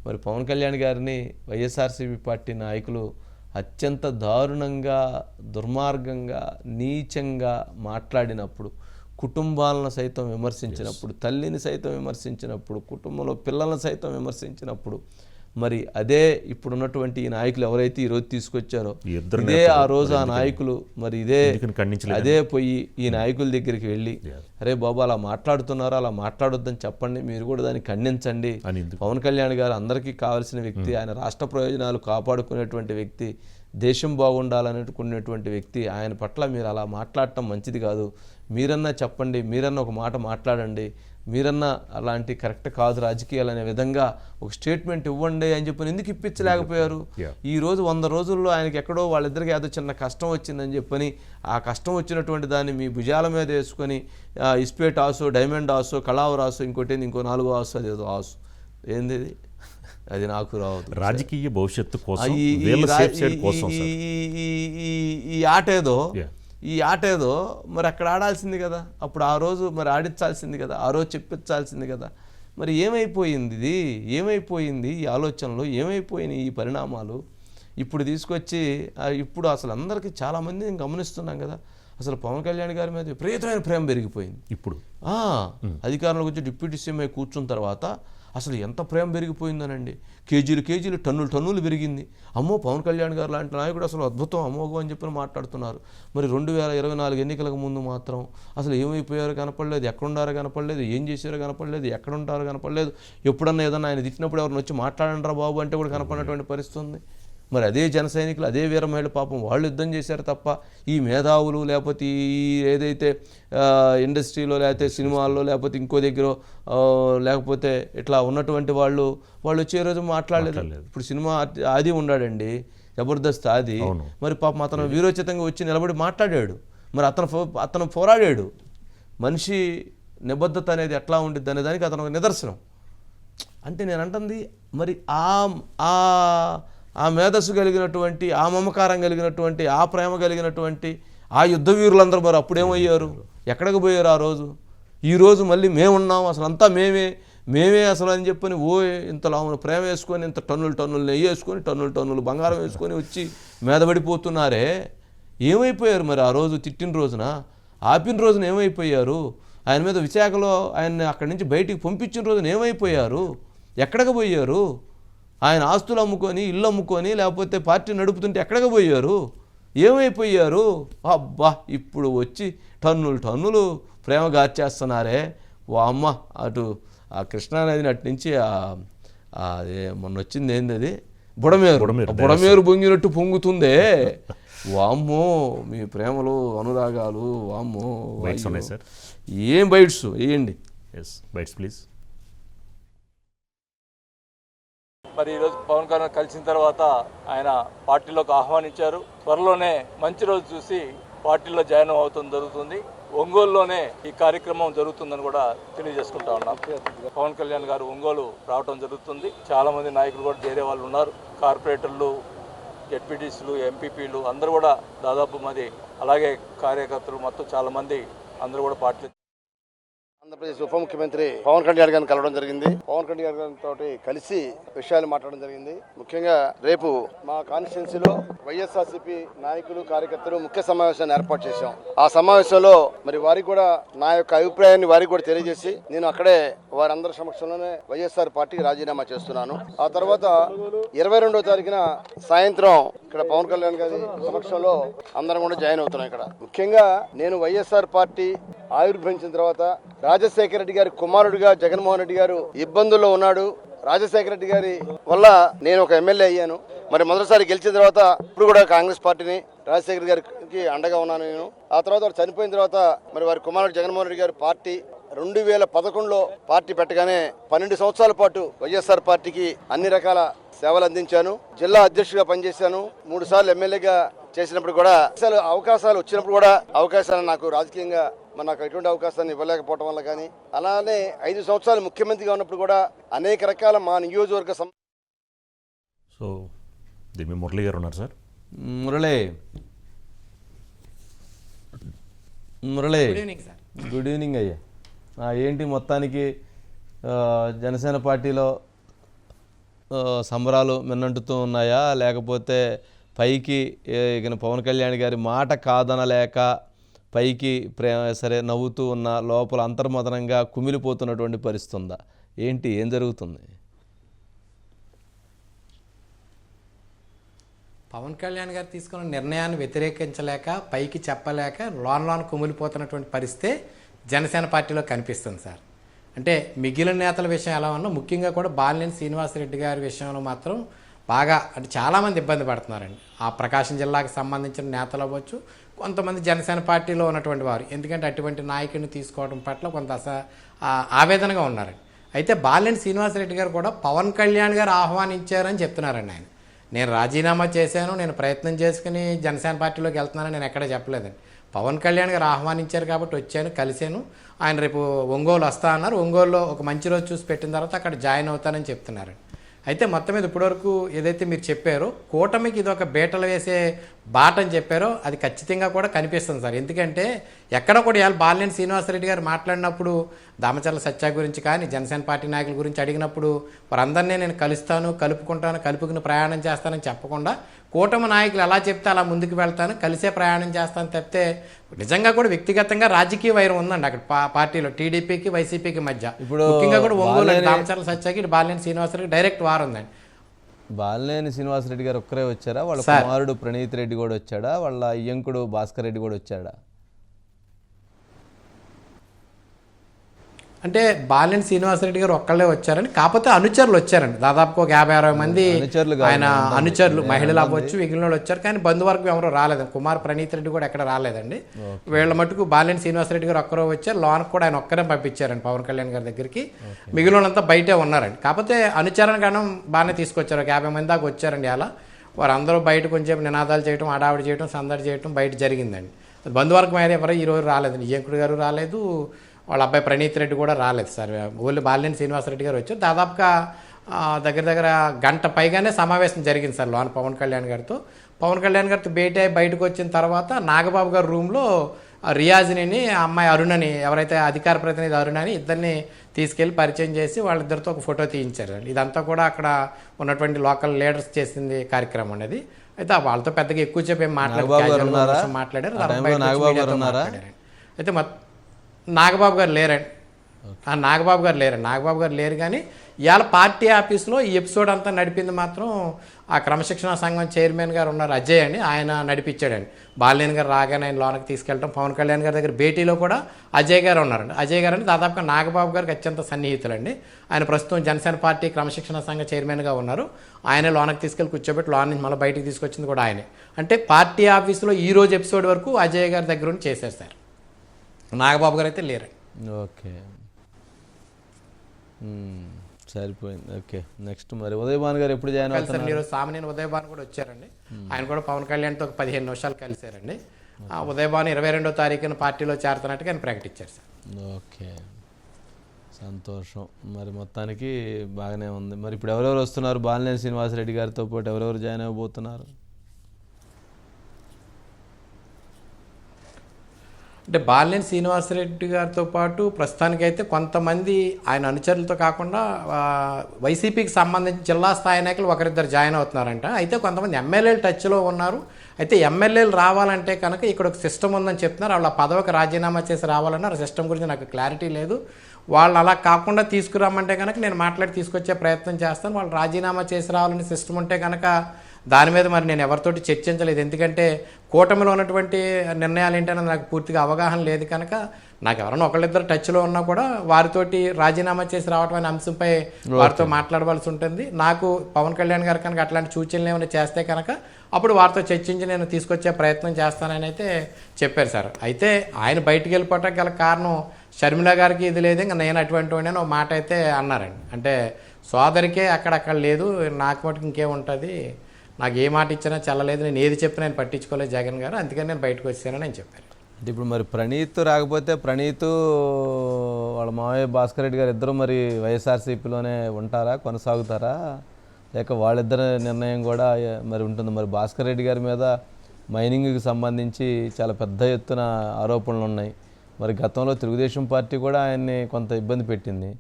మరి పవన్ కళ్యాణ్ గారిని వైఎస్ఆర్సీపీ పార్టీ నాయకులు అత్యంత దారుణంగా దుర్మార్గంగా నీచంగా మాట్లాడినప్పుడు కుటుంబాలను సైతం విమర్శించినప్పుడు తల్లిని సైతం విమర్శించినప్పుడు కుటుంబంలో పిల్లలను సైతం విమర్శించినప్పుడు మరి అదే ఇప్పుడున్నటువంటి ఈ నాయకులు ఎవరైతే ఈరోజు తీసుకొచ్చారో ఈ ఇద్దరు ఇదే ఆ రోజు ఆ నాయకులు మరి ఇదే అదే పోయి ఈ నాయకుల దగ్గరికి వెళ్ళి అరే బాబు అలా మాట్లాడుతున్నారు? అలా మాట్లాడొద్దని చెప్పండి మీరు కూడా దాన్ని ఖండించండి. పవన్ కళ్యాణ్ గారు అందరికీ కావాల్సిన వ్యక్తి ఆయన రాష్ట్ర ప్రయోజనాలు కాపాడుకునేటువంటి వ్యక్తి దేశం బాగుండాలనుకునేటువంటి వ్యక్తి ఆయన పట్ల మీరు అలా మాట్లాడటం మంచిది కాదు. మీరన్నా చెప్పండి మీరన్నా ఒక మాట మాట్లాడండి మీరన్నా అలాంటి కరెక్ట్ కాదు రాజకీయాలు అనే విధంగా ఒక స్టేట్మెంట్ ఇవ్వండి అని చెప్పి ఎందుకు ఇప్పించలేకపోయారు. ఈ రోజు వంద రోజుల్లో ఆయనకి ఎక్కడో వాళ్ళిద్దరికి ఏదో చిన్న కష్టం వచ్చిందని చెప్పని ఆ కష్టం వచ్చినటువంటి దాన్ని మీ భుజాల మీద వేసుకొని ఇస్పేట్ ఆసు డైమండ్ ఆసు కళావు రాసు ఇంకోటి ఇంకో నాలుగో ఆసు అదేదో ఆసు ఏంది? అది నాకు రావద్దు రాజకీయ భవిష్యత్తు కోసం ఈ- ఆట ఏదో. ఈ ఆట ఏదో మరి అక్కడ ఆడాల్సింది కదా. అప్పుడు ఆ రోజు మరి ఆడించాల్సింది కదా. ఆ రోజు చెప్పించాల్సింది కదా. మరి ఏమైపోయింది ఇది? ఏమైపోయింది ఈ ఆలోచనలు? ఏమైపోయినాయి ఈ పరిణామాలు? ఇప్పుడు తీసుకొచ్చి ఇప్పుడు అసలు అందరికీ చాలామంది నేను గమనిస్తున్నాం కదా. అసలు పవన్ కళ్యాణ్ గారి మీద విపరీతమైన ప్రేమ పెరిగిపోయింది. ఇప్పుడు? అధికారంలోకి వచ్చి డిప్యూటీ సీఎం అయి కూర్చున్న తర్వాత అసలు ఎంత ప్రేమ పెరిగిపోయిందనండి. కేజీలు కేజీలు టన్నులు టన్నులు పెరిగింది. అమ్మో పవన్ కళ్యాణ్ గారు లాంటి నాయకుడు అసలు అద్భుతం అమోఘం అని చెప్పి మాట్లాడుతున్నారు. మరి రెండు వేల ఇరవై నాలుగు ఎన్నికలకు ముందు మాత్రం అసలు ఏమైపోయారో కనపడలేదు ఎక్కడుండారో కనపడలేదు ఏం చేశారో కనపడలేదు ఎక్కడుంటారో కనపడలేదు. ఎప్పుడన్నా ఏదన్నా ఆయన తిట్టినప్పుడు ఎవరిని వచ్చి మాట్లాడండిరా బాబు అంటే కూడా కనపడినటువంటి పరిస్థితి ఉంది మరి అదే జన సైనికులు అదే వీర మహిళ పాపం వాళ్ళు యుద్ధం చేశారు తప్ప ఈ మేధావులు లేకపోతే ఈ ఏదైతే ఇండస్ట్రీలో లేకపోతే సినిమాల్లో లేకపోతే ఇంకో దగ్గర లేకపోతే ఇట్లా ఉన్నటువంటి వాళ్ళు వాళ్ళు వచ్చే రోజు మాట్లాడలేదు. ఇప్పుడు సినిమా ఆది ఉన్నాడండి జబర్దస్త్ ఆది. మరి పాపం అతను వీరోచితంగా వచ్చి నిలబడి మాట్లాడాడు. మరి అతను అతను పోరాడాడు. మనిషి నిబద్ధత అనేది ఎట్లా ఉండిద్ది అనే దానికి అతను ఒక నిదర్శనం. అంటే నేను అంటుంది మరి ఆ ఆ మేధస్సు కలిగినటువంటి ఆ మమకారం కలిగినటువంటి ఆ ప్రేమ కలిగినటువంటి ఆ యుద్ధ వీరులందరూ మరి అప్పుడేమయ్యారు? ఎక్కడికి పోయారు ఆ రోజు? ఈరోజు మళ్ళీ మేమున్నాం అసలు అంతా మేమే మేమే అసలు అని చెప్పని ఓ ఇంతలో ప్రేమ వేసుకొని ఇంత టన్నులు టన్నులు నెయ్యి వేసుకొని టన్నులు టన్నులు బంగారం వేసుకొని వచ్చి మీదపడిపోతున్నారే ఏమైపోయారు మరి ఆ రోజు తిట్టిన రోజున? ఆపిన రోజున ఏమైపోయారు? ఆయన మీద విశాఖలో ఆయన్ని అక్కడి నుంచి బయటికి పంపించిన రోజున ఏమైపోయారు? ఎక్కడికి పోయారు? ఆయన ఆస్తులు అమ్ముకొని ఇల్లు అమ్ముకొని లేకపోతే పార్టీ నడుపుతుంటే ఎక్కడికి పోయారు? ఏమైపోయారు? అబ్బా ఇప్పుడు వచ్చి టన్నులు టన్నులు ప్రేమ గార్చేస్తున్నారే. ఓ అమ్మ అటు ఆ కృష్ణానదిని అటు నుంచి అదే మొన్న వచ్చింది ఏంది అది బుడమేరు. బుడమేరు, పొంగినట్టు పొంగుతుందే. వామ్మో మీ ప్రేమలు అనురాగాలు వామ్మో. ఏం బైట్స్ వేయండి. ఎస్ బైట్స్ ప్లీజ్ మరి ఈరోజు పవన్ కళ్యాణ్ కలిసిన తర్వాత ఆయన పార్టీలోకి ఆహ్వానించారు. త్వరలోనే మంచి రోజు చూసి పార్టీలో జాయిన్ అవుతుంది జరుగుతుంది. ఒంగోలులోనే ఈ కార్యక్రమం జరుగుతుందని కూడా తెలియజేసుకుంటా ఉన్నాం. పవన్ కళ్యాణ్ గారు ఒంగోలు రావడం జరుగుతుంది. చాలామంది నాయకులు కూడా చేరే వాళ్ళు ఉన్నారు. కార్పొరేటర్లు జడ్పీటీసీలు ఎంపీపీలు అందరూ కూడా దాదాపు మరి అలాగే కార్యకర్తలు మొత్తం చాలామంది అందరూ కూడా పార్టీ ఆంధ్రప్రదేశ్ ఉప ముఖ్యమంత్రి పవన్ కళ్యాణ్ గారిని కలవడం జరిగింది. పవన్ కళ్యాణ్ గారితో కలిసి విషయాలు మాట్లాడడం జరిగింది. ముఖ్యంగా రేపు మా కాన్స్టిట్యున్సీలో వైఎస్ఆర్సీపీ నాయకులు కార్యకర్తలు ముఖ్య సమావేశాన్ని ఏర్పాటు చేశాం. ఆ సమావేశంలో మరి వారికి కూడా నా యొక్క అభిప్రాయాన్ని వారికి కూడా తెలియజేసి నేను అక్కడే వారందరి సమక్షంలోనే వైఎస్ఆర్ పార్టీకి రాజీనామా చేస్తున్నాను. ఆ తర్వాత ఇరవై రెండో తారీఖున సాయంత్రం ఇక్కడ పవన్ కళ్యాణ్ గారి సమక్షంలో అందరం కూడా జాయిన్ అవుతున్నాం ఇక్కడ. ముఖ్యంగా నేను వైఎస్ఆర్ పార్టీ ఆవిర్భవించిన తర్వాత రాజశేఖర రెడ్డి గారి కుమారుడిగా జగన్మోహన్ రెడ్డి గారు ఇబ్బందుల్లో ఉన్నాడు. రాజశేఖర రెడ్డి గారి వల్ల నేను ఒక ఎమ్మెల్యే అయ్యాను. మరి మొదటిసారి గెలిచిన తర్వాత ఇప్పుడు కూడా కాంగ్రెస్ పార్టీని రాజశేఖర గారికి అండగా ఉన్నాను నేను. ఆ తర్వాత వారు చనిపోయిన తర్వాత మరి వారి కుమారుడు జగన్మోహన్ రెడ్డి గారి పార్టీ రెండు వేల పదకొండులో పార్టీ పెట్టగానే పన్నెండు సంవత్సరాల పాటు వైఎస్ఆర్ పార్టీకి అన్ని రకాల సేవలు అందించాను. జిల్లా అధ్యక్షుడిగా పనిచేశాను. మూడు సార్లు ఎమ్మెల్యేగా చేసినప్పుడు కూడా అసలు అవకాశాలు వచ్చినప్పుడు కూడా అవకాశాలు నాకు రాజకీయంగా మరి నాకు ఎటువంటి అవకాశాన్ని ఇవ్వలేకపోవడం వల్ల కానీ అలానే ఐదు సంవత్సరాలు ముఖ్యమంత్రిగా ఉన్నప్పుడు కూడా అనేక రకాల మా నియోజకవర్గ సమ సో దీని మురళి గారు ఉన్నారు sir. Murali. Murali. Good evening sir good evening అయ్యా. ఆ, ఏంటి మొత్తానికి ఆ, జనసేన పార్టీలో ఆ, సంబరాలు మిన్నంటుతూ ఉన్నాయా? లేకపోతే పైకి ఇక పవన్ కళ్యాణ్ గారి మాట కాదనలేక పైకి ప్రేమ సరే నవ్వుతూ ఉన్న లోపల అంతర్మదనంగా కుమిలిపోతున్నటువంటి పరిస్థితి ఉందా? ఏంటి? ఏం జరుగుతుంది? పవన్ కళ్యాణ్ గారు తీసుకున్న నిర్ణయాన్ని వ్యతిరేకించలేక పైకి చెప్పలేక లోన్ లోన్ కుమిలిపోతున్నటువంటి పరిస్థితి జనసేన పార్టీలో కనిపిస్తుంది సార్. అంటే మిగిలిన నేతల విషయం ఎలా ఉన్నా ముఖ్యంగా కూడా బాలినేని శ్రీనివాసరెడ్డి గారి విషయంలో మాత్రం బాగా అంటే చాలామంది ఇబ్బంది పడుతున్నారండి. ఆ ప్రకాశం జిల్లాకు సంబంధించిన నేతలు అవ్వచ్చు కొంతమంది జనసేన పార్టీలో ఉన్నటువంటి వారు. ఎందుకంటే అటువంటి నాయకుడిని తీసుకోవడం పట్ల కొంత అస ఆవేదనగా ఉన్నారండి. అయితే బాలినేని శ్రీనివాసరెడ్డి గారు కూడా పవన్ కళ్యాణ్ గారు ఆహ్వానించారని చెప్తున్నారండి ఆయన. నేను రాజీనామా చేశాను నేను ప్రయత్నం చేసుకుని జనసేన పార్టీలోకి వెళ్తున్నానని నేను ఎక్కడ చెప్పలేదండి. పవన్ కళ్యాణ్ గారు ఆహ్వానించారు కాబట్టి వచ్చాను కలిశాను. ఆయన రేపు ఒంగోలు వస్తా అన్నారు. ఒంగోలులో ఒక మంచి రోజు చూసి పెట్టిన తర్వాత అక్కడ జాయిన్ అవుతానని చెప్తున్నారు అయితే మొత్తం మీద ఇప్పటివరకు ఏదైతే మీరు చెప్పారో కూటమికి ఇది ఒక బీటలు వేసే బాట అని చెప్పారో అది ఖచ్చితంగా కూడా కనిపిస్తుంది సార్. ఎందుకంటే ఎక్కడ కూడా ఇవాళ బాలినేని శ్రీనివాసరెడ్డి గారు మాట్లాడినప్పుడు దామచర్ల సత్య గురించి కానీ జనసేన పార్టీ నాయకుల గురించి అడిగినప్పుడు వారందరినీ నేను కలుస్తాను కలుపుకుంటాను కలుపుకుని ప్రయాణం చేస్తానని చెప్పకుండా కూటమి నాయకులు ఎలా చెప్తే అలా ముందుకు వెళ్తాను కలిసే ప్రయాణం చేస్తాను తప్పితే నిజంగా కూడా వ్యక్తిగతంగా రాజకీయ వైరం ఉందండి అక్కడ పార్టీలో టీడీపీకి వైసీపీకి మధ్య. ఇప్పుడు ముఖ్యంగా కూడా ఒంగోలు దామచర్ల సత్యకి ఇటు బాలినేని శ్రీనివాసరెడ్డి డైరెక్ట్ వారు ఉందండి. బాలినేని శ్రీనివాసరెడ్డి గారు ఒక్కరే వచ్చారా? వాళ్ళ. కుమారుడు ప్రణీత్ రెడ్డి కూడా వచ్చాడా? వాళ్ళ అయ్యంకుడు భాస్కర్ రెడ్డి కూడా వచ్చాడా? అంటే బాలినేని శ్రీనివాసరెడ్డి గారు ఒక్కళ్ళే వచ్చారని కాకపోతే అనుచరులు వచ్చారండి. దాదాపు ఒక యాభై అరవై మంది ఆయన? అనుచరులు మహిళలు? అవ్వచ్చు మిగిలిన వాళ్ళు వచ్చారు. కానీ బంధువర్గం ఎవరు రాలేదండి కుమార్ ప్రణీత్ రెడ్డి కూడా ఎక్కడ రాలేదండి. వీళ్ళ మటుకు బాలినేని శ్రీనివాసరెడ్డి గారు ఒక్కరో వచ్చారు. లోనకు కూడా ఆయన ఒక్కరే పంపించారండి పవన్ కళ్యాణ్ గారి దగ్గరికి. మిగిలిన వాళ్ళంతా బయటే ఉన్నారండి. కాకపోతే అనుచరణ గణం బాగానే తీసుకొచ్చారు. ఒక యాభై మంది దాకా వచ్చారండి అలా. వారందరూ బయట కొంచెం నినాదాలు చేయడం హడావిడి చేయడం సందడి చేయడం బయట జరిగిందండి. బంధువర్గం అయితే ఎవరు ఈ రోజు రాలేదండి ఈయంకుడు గారు రాలేదు. వాళ్ళ అబ్బాయి ప్రణీత్ రెడ్డి కూడా రాలేదు సార్. ఓన్లీ బాలినేని శ్రీనివాసరెడ్డి గారు వచ్చారు. దాదాపుగా దగ్గర దగ్గర గంట పైగానే సమావేశం జరిగింది సార్ లోన్ పవన్ కళ్యాణ్ గారితో. పవన్ కళ్యాణ్ గారితో భేటీ అయి బయటకు వచ్చిన తర్వాత నాగబాబు గారి రూమ్లో రియాజ్ని అమ్మాయి అరుణని ఎవరైతే అధికార ప్రతినిధి అరుణని ఇద్దరిని తీసుకెళ్ళి పరిచయం చేసి వాళ్ళిద్దరితో ఒక ఫోటో తీయించారు ఇదంతా కూడా అక్కడ ఉన్నటువంటి లోకల్ లీడర్స్ చేసింది కార్యక్రమం అనేది అయితే వాళ్ళతో పెద్దగా ఎక్కువ చెప్పి మాట్లాడారు? మాట్లాడారు. అయితే మొత్తం నాగబాబు గారు లేరండి. ఆ నాగబాబు గారు లేరండి. నాగబాబు గారు లేరు కానీ ఇవాళ పార్టీ ఆఫీస్లో ఈ ఎపిసోడ్ అంతా నడిపింది మాత్రం ఆ క్రమశిక్షణ సంఘం చైర్మన్ గారు ఉన్నారు అజయ్ అండి. ఆయన నడిపించాడండి. బాలినేని గారు రాగానే ఆయన లోనకి తీసుకెళ్ళటం పవన్ కళ్యాణ్ గారి దగ్గర భేటీలో కూడా అజయ్ గారు ఉన్నారండి. అజయ్ గారు అంటే దాదాపుగా నాగబాబు గారికి అత్యంత సన్నిహితులండి. ఆయన ప్రస్తుతం జనసేన పార్టీ క్రమశిక్షణ సంఘ చైర్మన్గా ఉన్నారు. ఆయన లోనకి తీసుకెళ్ళి కూర్చోబెట్టి లోన్ నుంచి మళ్ళీ బయటికి తీసుకొచ్చింది కూడా ఆయనే. అంటే పార్టీ ఆఫీస్లో ఈ రోజు ఎపిసోడ్ వరకు అజయ్ గారి దగ్గర నుంచి చేసేస్తారు. నాగబాబు గారు అయితే లేరండి ఓకే. సరిపోయింది. ఓకే నెక్స్ట్ మరి ఉదయభాన్ గారు ఎప్పుడు జాయిన్ కలిసారు ఈరోజు సామినేని ఉదయభాన్ కూడా వచ్చారండి. ఆయన కూడా పవన్ కళ్యాణ్తో ఒక పదిహేను నిమిషాలు కలిశారండి. ఉదయభాన్ ఇరవై రెండో తారీఖున పార్టీలో చేరుతున్నట్టుగా ఆయన ప్రకటించారు సార్. ఓకే. సంతోషం. మరి మొత్తానికి బాగానే ఉంది. మరి ఇప్పుడు ఎవరెవరు వస్తున్నారు? బాలినేని శ్రీనివాసరెడ్డి గారితో పాటు ఎవరెవరు జాయిన్ అవ్వబోతున్నారు? అంటే బాలినేని శ్రీనివాసరెడ్డి గారితో పాటు ప్రస్తుతానికైతే కొంతమంది ఆయన అనుచరులతో కాకుండా వైసీపీకి సంబంధించి జిల్లా స్థాయి నాయకులు ఒకరిద్దరు జాయిన్ అవుతున్నారంట. అయితే కొంతమంది ఎమ్మెల్యేలు టచ్లో ఉన్నారు. అయితే ఎమ్మెల్యేలు రావాలంటే కనుక ఇక్కడ ఒక సిస్టమ్ ఉందని చెప్తున్నారు. వాళ్ళ పదవికి రాజీనామా చేసి రావాలన్నారు. ఆ సిస్టమ్ గురించి నాకు క్లారిటీ లేదు. వాళ్ళు అలా కాకుండా తీసుకురామంటే కనుక నేను మాట్లాడి తీసుకొచ్చే ప్రయత్నం చేస్తాను. వాళ్ళు రాజీనామా చేసి రావాలని సిస్టమ్ ఉంటే కనుక దాని మీద మరి నేను ఎవరితోటి చర్చించలేదు. ఎందుకంటే కూటమిలో ఉన్నటువంటి నిర్ణయాలు ఏంటనేది నాకు పూర్తిగా అవగాహన లేదు కనుక నాకు ఎవరైనా ఒకళ్ళిద్దరు టచ్లో ఉన్నా కూడా వారితోటి రాజీనామా చేసి రావటం అనే అంశంపై వారితో మాట్లాడవలసి ఉంటుంది. నాకు పవన్ కళ్యాణ్ గారు కనుక అట్లాంటి సూచనలు ఏమైనా చేస్తే కనుక అప్పుడు వారితో చర్చించి నేను తీసుకొచ్చే ప్రయత్నం చేస్తానని అయితే చెప్పారు సార్. అయితే ఆయన బయటికి వెళ్ళిపోవటానికి గల కారణం షర్మిల గారికి ఇది లేదు. ఇంకా నేను అటువంటి వాడిని ఒక మాట అయితే అన్నారండి. అంటే సోదరికే అక్కడక్కడ లేదు. నాకు మటుకు ఇంకేముంటుంది? నాకు ఏ మాట ఇచ్చినా చల్లలేదు నేను ఏది చెప్పినా నేను పట్టించుకోలేదు జగన్ గారు అందుకని నేను బయటకు వచ్చానని నేను చెప్పాను. అంటే ఇప్పుడు మరి ప్రణీత్ రాకపోతే ప్రణీత్ వాళ్ళ మావయ్య భాస్కర్ రెడ్డి గారు ఇద్దరు మరి వైఎస్ఆర్సీపీలోనే ఉంటారా కొనసాగుతారా? లేక వాళ్ళిద్దరి నిర్ణయం కూడా మరి ఉంటుంది. మరి భాస్కర్ రెడ్డి గారి మీద మైనింగ్కి సంబంధించి చాలా పెద్ద ఎత్తున ఆరోపణలు ఉన్నాయి. మరి గతంలో తెలుగుదేశం పార్టీ కూడా ఆయన్ని కొంత ఇబ్బంది పెట్టింది.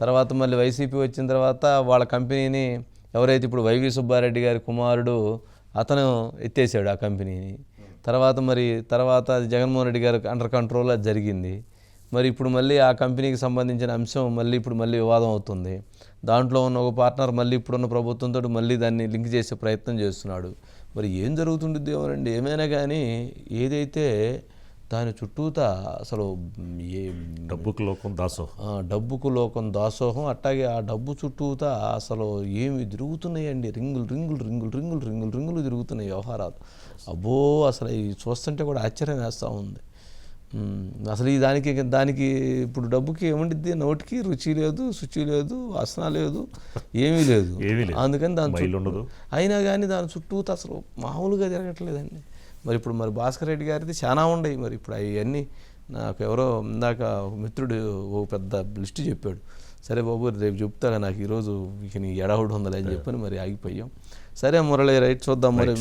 తర్వాత మళ్ళీ వైసీపీ వచ్చిన తర్వాత వాళ్ళ కంపెనీని ఎవరైతే ఇప్పుడు వైవి సుబ్బారెడ్డి గారి కుమారుడు అతను ఎత్తేసాడు ఆ కంపెనీని. తర్వాత మరి తర్వాత జగన్మోహన్ రెడ్డి గారు అండర్ కంట్రోల్ అది జరిగింది. మరి ఇప్పుడు మళ్ళీ ఆ కంపెనీకి సంబంధించిన అంశం మళ్ళీ ఇప్పుడు మళ్ళీ వివాదం అవుతుంది. దాంట్లో ఉన్న ఒక పార్ట్నర్ మళ్ళీ ఇప్పుడున్న ప్రభుత్వంతో మళ్ళీ దాన్ని లింక్ చేసే ప్రయత్నం చేస్తున్నాడు. మరి ఏం జరుగుతుంటుంది ఏమోనండి ఏమైనా కానీ ఏదైతే దాని చుట్టూతా అసలు ఏ డబ్బుకు లోకం దాసో ఆ, డబ్బుకు లోకం దాసోహం. అట్టాగే ఆ డబ్బు చుట్టూతా అసలు ఏమి తిరుగుతున్నాయండి. రింగులు రింగులు రింగులు రింగులు రింగులు రింగులు తిరుగుతున్నాయి వ్యవహారాలు. అబ్బో అసలు ఇవి చూస్తుంటే కూడా ఆశ్చర్యం వేస్తూ ఉంది. అసలు ఈ దానికి దానికి ఇప్పుడు డబ్బుకి ఏముండిద్ది? నోటికి రుచి లేదు శుచి లేదు వాసన లేదు ఏమీ లేదు. ఏమీ లేదు. అందుకని దాని. అయినా కానీ దాని చుట్టూత అసలు మామూలుగా జరగట్లేదండి. మరి ఇప్పుడు మరి భాస్కర్ రెడ్డి గారిది చాలా ఉండయి మరి ఇప్పుడు అవన్నీ నాకు ఎవరో ఇందాక ఒక మిత్రుడు ఓ పెద్ద లిస్ట్ చెప్పాడు. సరే బాబు రేపు చెప్తాగా నాకు ఈరోజు ఇక నీ ఎడవుడు అని చెప్పని మరి ఆగిపోయాం. సరే మురళి రైట్ చూద్దాం మరి.